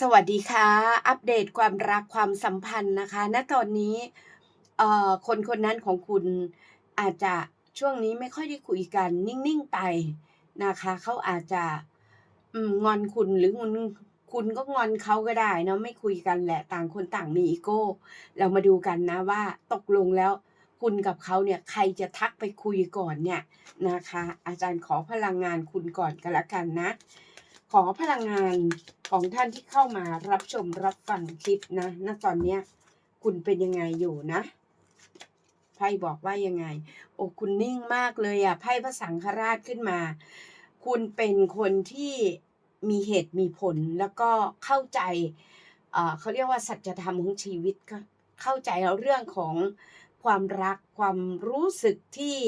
สวัสดีค่ะ อัปเดตความรักความสัมพันธ์นะคะ ณตอนนี้เอ่อคนคนนั้นของคุณอาจจะช่วงนี้ไม่ค่อยได้คุยกัน นิ่งๆไปนะคะเขาอาจจะงอนคุณหรืองุนคุณก็งอนเขาก็ได้เนาะไม่คุยกันแหละต่างคนต่างมีอีโก้ เรามาดูกันนะว่าตกลงแล้วคุณกับเขาเนี่ยใครจะทักไปคุยก่อนเนี่ยนะคะ อาจารย์ขอพลังงานคุณก่อนก็แล้วกันนะ ขอพลังงานของท่านที่เข้ามารับชมรับฟังคลิปนะณตอนเนี้ยคุณเป็นยังไงอยู่นะไพ่บอกว่ายังไง โอ้คุณนิ่งมากเลยอะไพ่พระสังฆราชขึ้นมา คุณเป็นคนที่มีเหตุมีผลแล้วก็เข้าใจเขาเรียกว่าสัจธรรมของชีวิตก็เข้าใจเรื่องของความรักความรู้สึกที่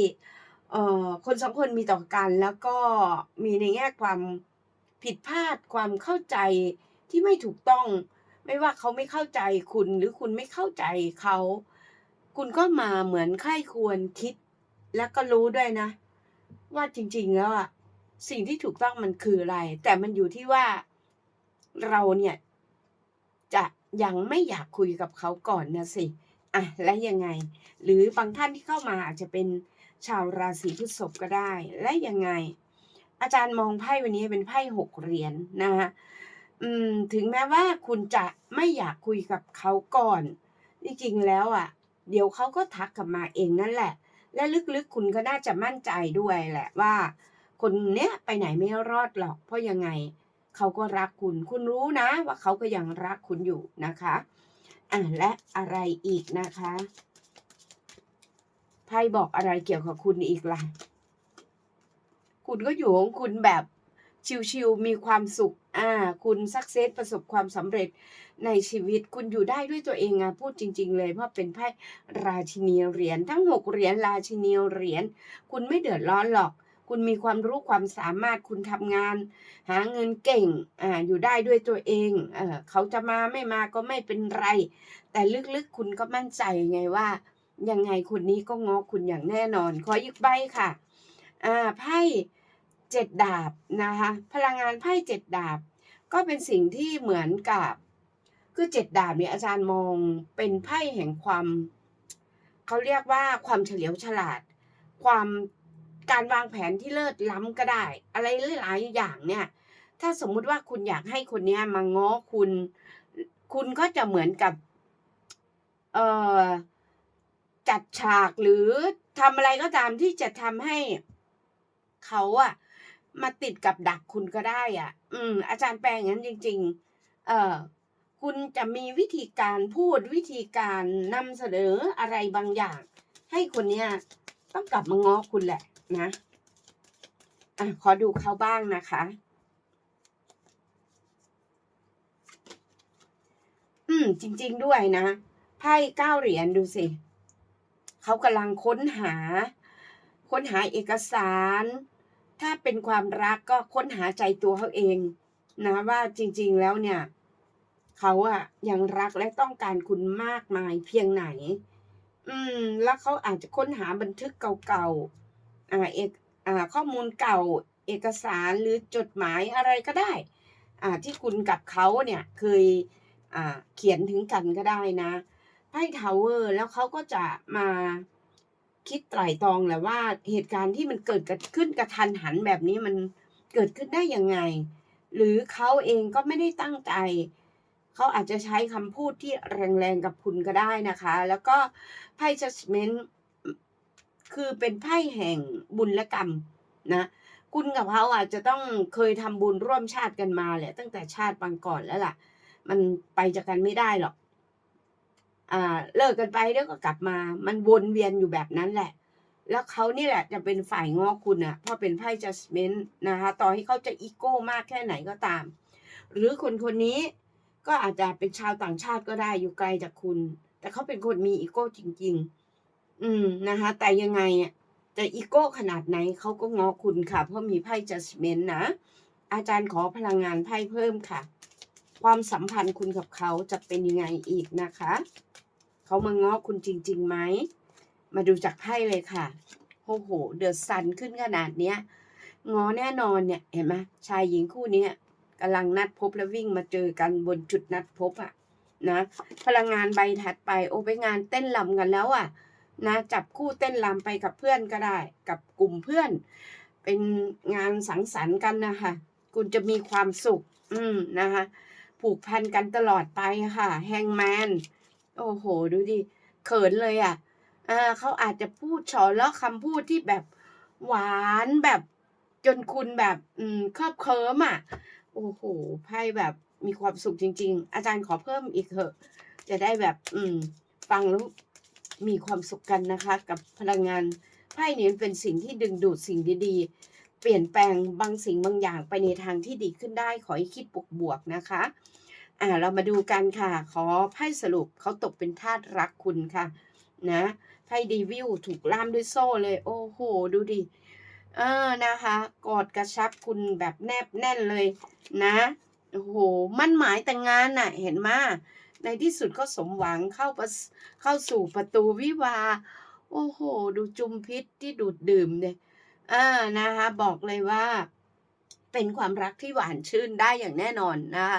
เอ่อคน2คนมีต่อกัน แล้วก็มีในแง่ความ ผิดพลาดความเข้าใจที่ไม่ถูกต้อง ไม่ว่าเขาไม่เข้าใจคุณหรือคุณไม่เข้าใจเขา คุณก็มาเหมือนใครควญคิด แล้วก็รู้ด้วยนะ ว่าจริง ๆ แล้วอะสิ่งที่ถูกต้องมันคืออะไร แต่มันอยู่ที่ว่าเราเนี่ย จะยังไม่อยากคุยกับเขาก่อนนะสิอะแล้วยังไง?หรือบางท่านที่เข้ามาอาจจะเป็นชาวราศีพฤษภก็ได้ แล้วยังไง? อาจารย์มองไพ่วันนี้เป็นไพ่6เหรียญนะคะอืม ถึงแม้ว่าคุณจะไม่อยากคุยกับเขาก่อน จริงๆแล้วอะเดี๋ยวเขาก็ทักกลับมาเองนั่นแหละ และลึกๆคุณก็น่าจะมั่นใจด้วยแหละว่า คนเนี้ยไปไหนไม่รอดหรอก เพราะยังไงเขาก็รักคุณ คุณรู้นะว่าเขาก็ยังรักคุณอยู่นะคะอะและอะไรอีกนะคะ?ไพ่บอกอะไรเกี่ยวกับคุณอีกล่ะ? คุณก็อยู่ของคุณแบบชิลๆมีความสุข อ่า คุณสักเซสประสบความสำเร็จในชีวิต คุณอยู่ได้ด้วยตัวเองอะพูดจริง ๆ เลยเพราะเป็นไพ่ราชินีเหรียญทั้ง6เหรียญราชินีเหรียญ คุณไม่เดือดร้อนหรอก คุณมีความรู้ความสามารถ คุณทำงาน หาเงินเก่ง อ่า อยู่ได้ด้วยตัวเอง เออเขาจะมาไม่มาก็ไม่เป็นไร แต่ลึกๆ คุณก็มั่นใจไงว่า ยังไงคนนี้ก็ง้อคุณอย่างแน่นอน ขออีกใบค่ะ อ่า ไพ่ 7ดดาบนะคะพลังงานไพ่7ดดาบ ก็เป็นสิ่งที่เหมือนกับ คือ7ดดาบเนี่ยอาจารย์มองเป็นไพ่แห่งความเขาเรียกว่าความเฉลียวฉลาด ความการวางแผนที่เลิศล้ำก็ได้ อะไรหลายๆอย่างเนี่ย ถ้าสมมุติว่าคุณอยากให้คนเนี้ยมาง้อคุณ คุณก็จะเหมือนกับเอ่อจัดฉากหรือทำอะไรก็ตามที่จะทำให้เขาอะ มาติดกับดักคุณก็ได้อะอืม อาจารย์แปลอย่างงั้นจริง ๆ เอ่อคุณจะมีวิธีการพูดวิธีการนำเสนออะไรบางอย่าง ให้คนเนี้ยต้องกลับมาง้อคุณแหละนะอะขอดูเขาบ้างนะคะ อืม จริง ๆ ด้วยนะไพ่9เหรียญดูสิเขากำลังค้นหา ค้นหาเอกสาร ถ้าเป็นความรักก็ค้นหาใจตัวเขาเองนะว่าจริง ๆแล้วเนี่ย เขาอะยังรักและต้องการคุณมากมายเพียงไหน อืม แล้วเขาอาจจะค้นหาบันทึกเก่าๆอ่าเอกอ่า ข้อมูลเก่า เอกสารหรือจดหมายอะไรก็ได้ อ่า ที่คุณกับเขาเนี่ยเคยอ่าเขียนถึงกันก็ได้นะไพ่ Tower แล้วเขาก็จะมา คิดไตร่ตรองแหละว่าเหตุการณ์ที่มันเกิดขึ้นกระทันหันแบบนี้มันเกิดขึ้นได้ยังไง?หรือเขาเองก็ไม่ได้ตั้งใจ เขาอาจจะใช้คำพูดที่แรงๆกับคุณก็ได้นะคะ แล้วก็ไพ่ Judgment คือเป็นไพ่แห่งบุญและกรรมนะคุณกับเขาอาจจะต้องเคยทำบุญร่วมชาติกันมาแหละตั้งแต่ชาติปางก่อนแล้วล่ะ มันไปจากกันไม่ได้หรอก เลิกกันไปเดี๋ยวก็กลับมา มันวนเวียนอยู่แบบนั้นแหละ แล้วเขานี่แหละจะเป็นฝ่ายงอคุณน่ะเพราะเป็นไพ่ Judgment นะคะ ต่อให้เขาจะอีโก้มากแค่ไหนก็ตาม หรือคนคนนี้ก็อาจจะเป็นชาวต่างชาติก็ได้อยู่ไกลจากคุณ แต่เขาเป็นคนมีอีโก้จริง ๆ อืมนะคะ แต่ยังไงอะจะอีโก้ขนาดไหนเขาก็งอคุณค่ะ เพราะมีไพ่ Judgment นะ อาจารย์ขอพลังงานไพ่เพิ่มค่ะ ความสัมพันธ์คุณกับเขาจะเป็นยังไงอีกนะคะ? เขามาง้อคุณจริงๆไหม?มาดูจากไพ่เลยค่ะ โอ้โฮ The Sun ขึ้นขนาดเนี้ยง้อแน่นอนเนี่ย เห็นไหมชายหญิงคู่เนี้ยกำลังนัดพบและวิ่งมาเจอกันบนจุดนัดพบอะนะ พลังงานใบถัดไป โอไปงานเต้นลำกันแล้วอะนะ จับคู่เต้นลำไปกับเพื่อนก็ได้ กับกลุ่มเพื่อน เป็นงานสังสรรค์กันนะคะคุณจะมีความสุข อืมนะคะ ผูกพันกันตลอดไปค่ะ แฮงแมน โอ้โห ดูดิ เขินเลยอะอ่าเขาอาจจะพูดฉอแล้วคำพูดที่แบบหวานแบบจนคุณแบบ อืมครอบเคิมอะ โอ้โห ไพ่แบบมีความสุขจริง ๆ อาจารย์ขอเพิ่มอีกเถอะ จะได้แบบ อืม ฟังแล้วมีความสุขกันนะคะ กับพลังงานไพ่นี้มันเป็นสิ่งที่ดึงดูดสิ่งดีๆ เปลี่ยนแปลงบางสิ่งบางอย่างไปในทางที่ดีขึ้นได้ ขอให้คิดบวกๆนะคะ อ่าเรามาดูกันค่ะ ขอไพ่สรุปเขาตกเป็นทาสรักคุณค่ะ นะไพ่ดีวิวถูกล่ามด้วยโซ่เลย โอ้โห ดูดิเออนะคะ กอดกระชับคุณแบบแนบแน่นเลยนะโอ้โหมั่นหมายแต่งงานน่ะ เห็นมาในที่สุดก็สมหวังเข้าเข้าสู่ประตูวิวา โอ้โห ดูจุมพิษที่ดูดดื่มเนี่ยอ่านะคะ บอกเลยว่า เป็นความรักที่หวานชื่นได้อย่างแน่นอนนะคะ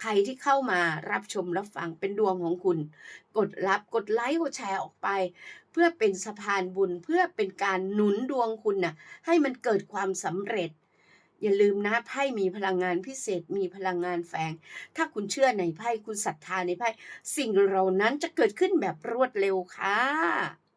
ใครที่เข้ามารับชมรับฟังเป็นดวงของคุณ กดรับกดไลค์กดแชร์ออกไป เพื่อเป็นสะพานบุญเพื่อเป็นการหนุนดวงคุณน่ะให้มันเกิดความสำเร็จ อย่าลืมนะไพ่มีพลังงานพิเศษมีพลังงานแฝง ถ้าคุณเชื่อในไพ่คุณศรัทธาในไพ่สิ่งเหล่านั้นจะเกิดขึ้นแบบรวดเร็วค่ะ